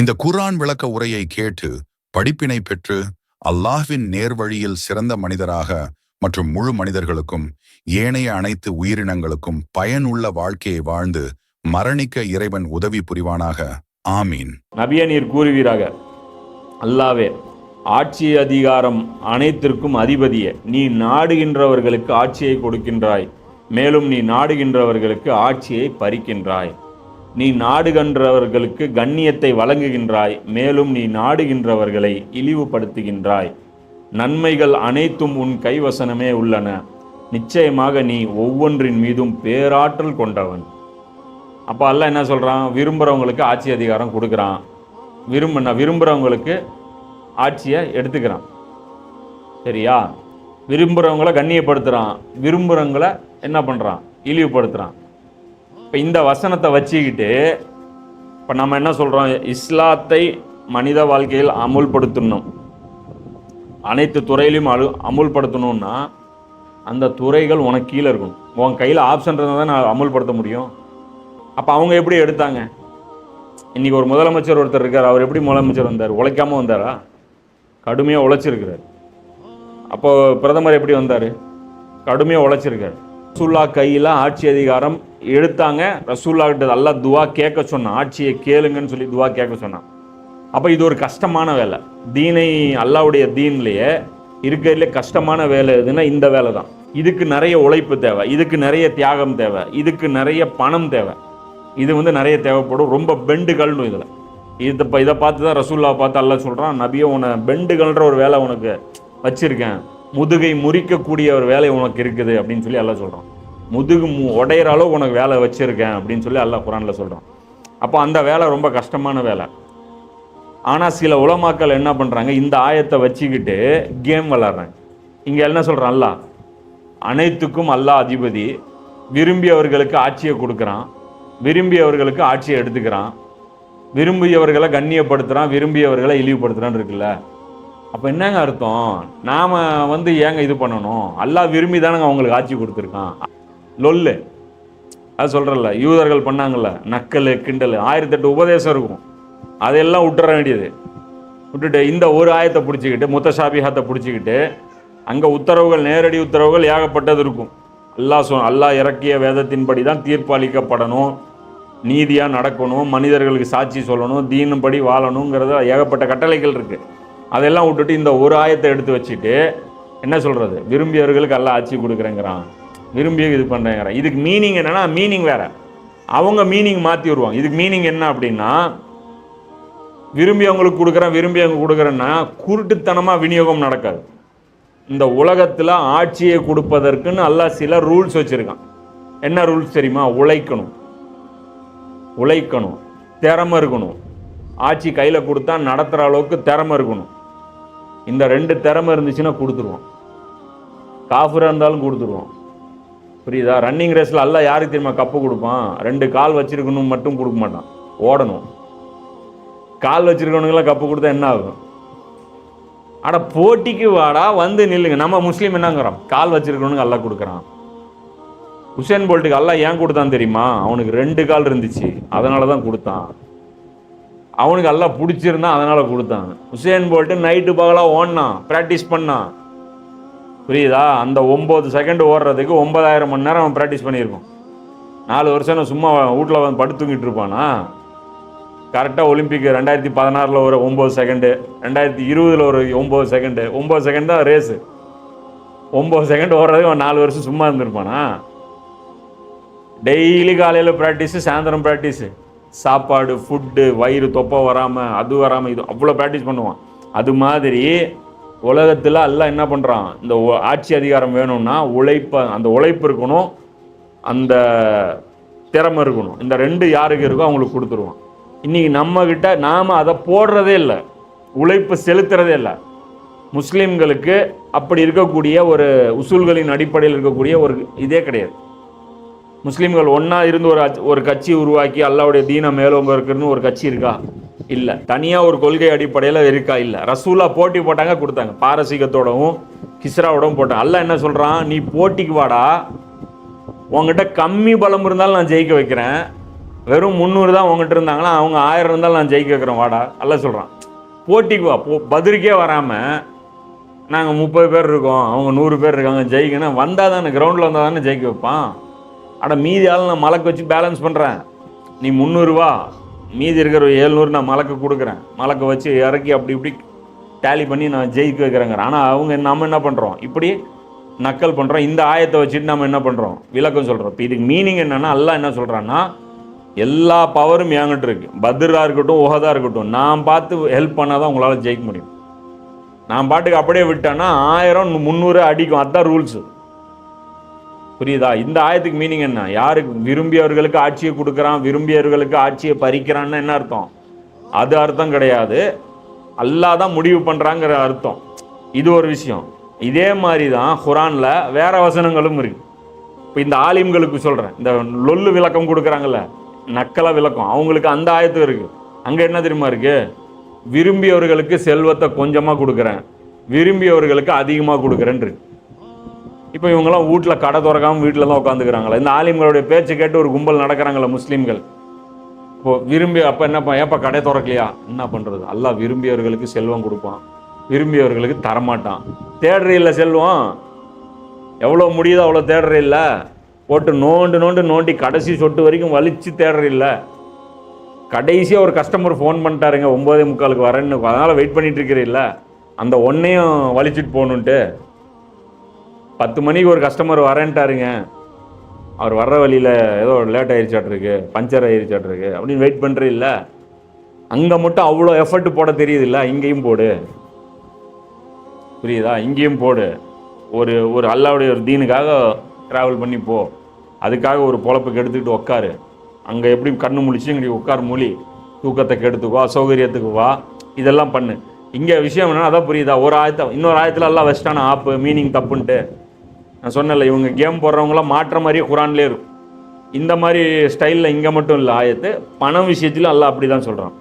இந்த குர்ஆன் விளக்க உரையை கேட்டு படிப்பினை பெற்று அல்லாஹ்வின் நேர்வழியில் சிறந்த மனிதராக மற்றும் முழு மனிதர்களுக்கும் ஏனைய அனைத்து உயிரினங்களுக்கும் பயனுள்ள வாழ்க்கையை வாழ்ந்து மரணிக்க இறைவன் உதவி புரிவானாக. ஆமீன். நபிய நீர் கூறுவீராக. அல்லாவே ஆட்சி அதிகாரம் அனைத்திற்கும் அதிபதியே நீ நாடுகின்றவர்களுக்கு ஆட்சியை கொடுக்கின்றாய் மேலும் நீ நாடுகின்றவர்களுக்கு ஆட்சியை பறிக்கின்றாய். நீ நாடுகின்றவர்களுக்கு கண்ணியத்தை வழங்குகின்றாய் மேலும் நீ நாடுகின்றவர்களை இழிவுபடுத்துகின்றாய். நன்மைகள் அனைத்தும் உன் கைவசனமே உள்ளன. நிச்சயமாக நீ ஒவ்வொன்றின் மீதும் பேராற்றல் கொண்டவன். அப்போ அல்ல என்ன சொல்கிறான் விரும்புகிறவங்களுக்கு ஆட்சி அதிகாரம் கொடுக்குறான். விரும்ப நான் விரும்புகிறவங்களுக்கு ஆட்சியை எடுத்துக்கிறான். சரியா? விரும்புகிறவங்கள கண்ணியப்படுத்துகிறான் விரும்புகிறவங்கள என்ன பண்ணுறான் இழிவுபடுத்துகிறான் இப்போ இந்த வசனத்தை வச்சுக்கிட்டு இப்போ நம்ம என்ன சொல்கிறோம் இஸ்லாத்தை மனித வாழ்க்கையில் அமுல்படுத்தணும். அனைத்து துறையிலையும் அழு அமுல்படுத்தணும்னா அந்த துறைகள் உனக்கு கீழே இருக்கணும். உன் கையில் ஆப்ஷன் இருந்தால் தான் நான் அமுல்படுத்த முடியும். அப்போ அவங்க எப்படி எடுத்தாங்க? இன்றைக்கி ஒரு முதலமைச்சர் ஒருத்தர் இருக்கார். அவர் எப்படி முதலமைச்சர் வந்தார்? உழைக்காம வந்தாரா? கடுமையாக உழைச்சிருக்கிறார். அப்போது பிரதமர் எப்படி வந்தார்? கடுமையாக உழைச்சிருக்கார். ரசூல்லா கையில் ஆட்சி அதிகாரம் எடுத்தாங்க. ரசூல்லா கிட்ட அல்லா துவா கேட்க சொன்னான். ஆட்சியை கேளுங்கன்னு சொல்லி துவா கேட்க சொன்னான். அப்போ இது ஒரு கஷ்டமான வேலை. தீனை அல்லாவுடைய தீன்லேயே இருக்கிறதுல கஷ்டமான வேலை எதுன்னா இந்த வேலை தான். இதுக்கு நிறைய உழைப்பு தேவை. இதுக்கு நிறைய தியாகம் தேவை. இதுக்கு நிறைய பணம் தேவை. இது வந்து நிறைய தேவைப்படும். ரொம்ப பெண்டுகள்னு இதில். இது இப்போ இதை பார்த்து தான் ரசூல்லா பார்த்து அல்லாஹ் சொல்கிறான் நபியை உன பெண்டுகள்ன்ற ஒரு வேலை உனக்கு வச்சுருக்கேன். முதுகை முறிக்கக்கூடிய ஒரு வேலை உனக்கு இருக்குது அப்படின்னு சொல்லி எல்லாம் சொல்கிறான் முதுகு மு உடையிற அளவு உனக்கு வேலை வச்சுருக்கேன் அப்படின்னு சொல்லி அல்லாஹ் குரானில் சொல்கிறான் அப்போ அந்த வேலை ரொம்ப கஷ்டமான வேலை. ஆனால் சில உலமாக்கள் என்ன பண்ணுறாங்க இந்த ஆயத்தை வச்சுக்கிட்டு கேம் விளாட்றாங்க இங்கே என்ன சொல்கிறான் அல்லாஹ்? அனைத்துக்கும் அல்லாஹ் அதிபதி. விரும்பியவர்களுக்கு ஆட்சியை கொடுக்குறான். விரும்பியவர்களுக்கு ஆட்சியை எடுத்துக்கிறான். விரும்பியவர்களை கண்ணியப்படுத்துகிறான் விரும்பியவர்களை இழிவுபடுத்துகிறான்னு இருக்குல்ல? அப்போ என்னங்க அர்த்தம்? நாம் வந்து ஏங்க இது பண்ணணும்? அல்லா விரும்பி தானங்க அவங்களுக்கு ஆட்சி கொடுத்துருக்கான். லொல்லு. அது சொல்கிறல்ல யூதர்கள் பண்ணாங்கல்ல நக்கல் கிண்டல் ஆயிரத்தெட்டு உபதேசம் இருக்கும். அதெல்லாம் விட்டுற வேண்டியது. விட்டுட்டு இந்த ஒரு ஆயத்தை பிடிச்சிக்கிட்டு முத்த முத்தசாபிஹாத்தை பிடிச்சிக்கிட்டு அங்கே உத்தரவுகள் நேரடி உத்தரவுகள் ஏகப்பட்டது இருக்கும். அல்லாஹ் சொ அல்லாஹ் இறக்கிய வேதத்தின்படி தான் தீர்ப்பளிக்கப்படணும். நீதியாக நடக்கணும். மனிதர்களுக்கு சாட்சி சொல்லணும். தீனும்படி வாழணுங்கிறத ஏகப்பட்ட கட்டளைகள் இருக்குது அதெல்லாம் விட்டுட்டு இந்த ஒரு ஆயத்தை எடுத்து வச்சுட்டு என்ன சொல்கிறது விரும்பியவர்களுக்கு எல்லாம் ஆட்சி கொடுக்குறேங்கிறான். விரும்பிய இது பண்ணுறேங்கிறான் இதுக்கு மீனிங் என்னென்னா மீனிங் வேறு. அவங்க மீனிங் மாற்றி வருவாங்க இதுக்கு மீனிங் என்ன அப்படின்னா விரும்பியவங்களுக்கு கொடுக்குறேன் விரும்பியவங்க கொடுக்குறேன்னா குருட்டுத்தனமாக விநியோகம் நடக்காது. இந்த உலகத்தில் ஆட்சியை கொடுப்பதற்குன்னு அல்லாஹ் சில ரூல்ஸ் வச்சுருக்கான். என்ன ரூல்ஸ் தெரியுமா? உழைக்கணும். உழைக்கணும். திறமை இருக்கணும். ஆட்சி கையில் கொடுத்தா நடத்துகிற அளவுக்கு திறமை இருக்கணும். இந்த ரெண்டு திறமை இருந்துச்சுன்னா கொடுத்துருவோம். காஃபராக இருந்தாலும் கொடுத்துருவோம். புரியுதா? ரன்னிங் ரேஸில் எல்லாம் யாருக்கு தெரியுமா கப்பு கொடுப்பான்? ரெண்டு கால் வச்சிருக்கணும் மட்டும் கொடுக்க மாட்டான். ஓடணும். கால் வச்சிருக்கவனுங்களாம் கப்பு கொடுத்தா என்ன ஆகும்? ஆனால் போட்டிக்கு வாடா வந்து நில்லுங்க. நம்ம முஸ்லீம் என்னங்கிறோம் கால் வச்சிருக்கவனுக்கு எல்லாம் கொடுக்குறான். உசேன் போல்ட்டுக்கு எல்லாம் ஏன் கொடுத்தான் தெரியுமா? அவனுக்கு ரெண்டு கால் இருந்துச்சு. அதனால தான் கொடுத்தான். அவனுக்கு எல்லாம் பிடிச்சிருந்தா அதனால் கொடுத்தான். உசேன் போல்ட்டு நைட்டு பகலாக ஓடினான் ப்ராக்டிஸ் பண்ணான் புரியுதா? அந்த ஒம்பது செகண்ட் ஓடுறதுக்கு ஒன்பதாயிரம் மணி நேரம் அவன் ப்ராக்டிஸ் பண்ணியிருக்கோம் நாலு வருஷம் நான் சும்மா வீட்டில் வந்து படுத்து தூங்கிட்டு இருப்பானா? கரெக்டாக ஒலிம்பிக் ரெண்டாயிரத்தி பதினாறில் ஒரு ஒம்பது செகண்டு ரெண்டாயிரத்தி இருபதில் ஒரு ஒம்பது செகண்டு ஒம்பது செகண்ட் தான் ரேஸு ஒம்பது செகண்ட் ஓடுறதுக்கு அவன் நாலு வருஷம் சும்மா இருந்திருப்பானா? டெய்லி காலையில் ப்ராக்டிஸு சாயந்தரம் ப்ராக்டிஸு சாப்பாடு ஃபுட்டு வயிறு தொப்பை வராமல் அது வராமல் இது அவ்வளோ ப்ராக்டிஸ் பண்ணுவான். அது மாதிரி உலகத்தில் எல்லாம் என்ன பண்ணுறான் இந்த ஆட்சி அதிகாரம் வேணும்னா உழைப்ப அந்த உழைப்பு இருக்கணும் அந்த திறமை இருக்கணும். இந்த ரெண்டு யாருக்கு இருக்கோ அவங்களுக்கு கொடுத்துருவான். இன்றைக்கி நம்மக்கிட்ட நாம் அதை போடுறதே இல்லை. உழைப்பு செலுத்துறதே இல்லை. முஸ்லீம்களுக்கு அப்படி இருக்கக்கூடிய ஒரு உசூல்களின் அடிப்படையில் இருக்கக்கூடிய ஒரு இதே கிடையாது. முஸ்லீம்கள் ஒன்றா இருந்து ஒரு ஒரு கட்சி உருவாக்கி அல்லாவுடைய தீனம் மேலோங்க இருக்குன்னு ஒரு கட்சி இருக்கா? இல்லை. தனியாக ஒரு கொள்கை அடிப்படையில் இருக்கா? இல்லை. ரசூலா போட்டி போட்டாங்க கொடுத்தாங்க. பாரசீகத்தோடவும் கிஸ்ராவோடவும் போட்டாங்க. அல்ல என்ன சொல்கிறான் நீ போட்டிக்கு வாடா. உங்ககிட்ட கம்மி பலம் இருந்தாலும் நான் ஜெயிக்க வைக்கிறேன். வெறும் முந்நூறு தான் உங்ககிட்ட இருந்தாங்களா அவங்க ஆயிரம் இருந்தாலும் நான் ஜெயிக்க வைக்கிறேன். வாடா. அல்ல சொல்கிறான் போட்டிக்கு வா. போ பதிலுக்கே வராமல் நாங்கள் முப்பது பேர் இருக்கோம். அவங்க நூறு பேர் இருக்காங்க. ஜெயிக்கணும். வந்தால் தானே கிரவுண்டில் வந்தால் தானே ஜெயிக்க வைப்பான். ஆனால் மீதி ஆள் நான் மலக்கு வச்சு பேலன்ஸ் பண்ணுறேன் நீ முந்நூறுவா மீதி இருக்கிற ஏழ்நூறு நான் மலக்கு கொடுக்குறேன். மலக்கு வச்சு இறக்கி அப்படி இப்படி டேலி பண்ணி நான் ஜெயிக்க வைக்கிறேங்க ஆனால் அவங்க நம்ம என்ன பண்ணுறோம் இப்படி நக்கல் பண்ணுறோம் இந்த ஆயத்தை வச்சுட்டு நம்ம என்ன பண்ணுறோம் விளக்கம் சொல்கிறோம் இப்போ இதுக்கு மீனிங் என்னன்னா எல்லாம் என்ன சொல்கிறான்னா எல்லா பவரும் என்கிட்ட இருக்குது பத்ரா இருக்கட்டும் உகதாக இருக்கட்டும். நான் பார்த்து ஹெல்ப் பண்ணால் தான் உங்களால் ஜெயிக்க முடியும். நான் பாட்டுக்கு அப்படியே விட்டேன்னா ஆயிரம் முந்நூறு அடிக்கும். அதுதான் ரூல்ஸு புரியுதா? இந்த ஆயத்துக்கு மீனிங் என்ன? யாருக்கு விரும்பியவர்களுக்கு ஆட்சியை கொடுக்குறான் விரும்பியவர்களுக்கு ஆட்சியை பறிக்கிறான்னு என்ன அர்த்தம்? அது அர்த்தம் கிடையாது. அல்லாஹ் தான் முடிவு பண்ணுறாங்கிற அர்த்தம். இது ஒரு விஷயம். இதே மாதிரி தான் குரானில் வேற வசனங்களும் இருக்கு. இப்போ இந்த ஆலிம்களுக்கு சொல்கிறேன் இந்த லொல்லு விளக்கம் கொடுக்குறாங்கல்ல நக்கல விளக்கம். அவங்களுக்கு அந்த ஆயத்து இருக்கு. அங்கே என்ன தெரியுமா இருக்கு? விரும்பியவர்களுக்கு செல்வத்தை கொஞ்சமாக கொடுக்குறேன். விரும்பியவர்களுக்கு அதிகமாக கொடுக்குறேன்னு இருக்கு. இப்போ இவங்கெல்லாம் வீட்டில் கடை திறக்காமல் வீட்டில் தான் உட்காந்துக்கிறாங்களா. இந்த ஆலிம்களுடைய பேச்சு கேட்டு ஒரு கும்பல் நடக்கிறாங்களா முஸ்லீம்கள். இப்போ விரும்பி அப்போ என்னப்பா ஏப்பா கடை திறக்கலையா? என்ன பண்ணுறது எல்லாம் விரும்பியவர்களுக்கு செல்வம் கொடுப்பான். விரும்பியவர்களுக்கு தரமாட்டான். தேடுற செல்வம்? எவ்வளோ முடியுதோ அவ்வளோ தேடுற போட்டு நோண்டு நோண்டு நோண்டி கடைசி சொட்டு வரைக்கும் வலிச்சு தேடுற கடைசியாக ஒரு கஸ்டமர் ஃபோன் பண்ணிட்டாருங்க ஒம்போதே முக்காலுக்கு வரேன்னு. அதனால் வெயிட் பண்ணிகிட்டு இருக்கிறீல்ல? அந்த ஒன்றையும் வலிச்சிட்டு போகணுன்ட்டு. பத்து மணிக்கு ஒரு கஸ்டமர் வரேன்ட்டாருங்க. அவர் வர்ற வழியில் ஏதோ லேட் ஆயிருச்சாட்டிருக்கு பஞ்சர் ஆயிருச்சாட்டிருக்கு அப்படின்னு வெயிட் பண்ணுறீல்ல அங்கே மட்டும் அவ்வளோ எஃபர்ட் போட தெரியுதுல்ல இங்கேயும் போடு. புரியுதா? இங்கேயும் போடு. ஒரு ஒரு அல்லாவுடைய ஒரு தீனுக்காக ட்ராவல் பண்ணி போ. அதுக்காக ஒரு பொழப்புக்கு எடுத்துக்கிட்டு உட்காரு அங்கே எப்படி கண்ணு முழிச்சு இங்கே உட்கார் மொழி. தூக்கத்தை கெடுத்துக்குவா சௌகரியத்துக்கு வா. இதெல்லாம் பண்ணு. இங்கே விஷயம் என்னன்னா அதான் புரியுதா? ஒரு ஆயத்தை இன்னொரு ஆயத்தில் எல்லாம் வெஸ்டான ஆப்பு மீனிங் தப்புன்ட்டு. நான் சொன்னேன்ல இவங்க கேம் போடுறவங்களாம் மாற்ற மாதிரியே குரான்லேயே இருக்கும். இந்த மாதிரி ஸ்டைலில் இங்கே மட்டும் இல்லை ஆயத்து பணம் விஷயத்திலும் எல்லாம் அப்படி தான் சொல்கிறான்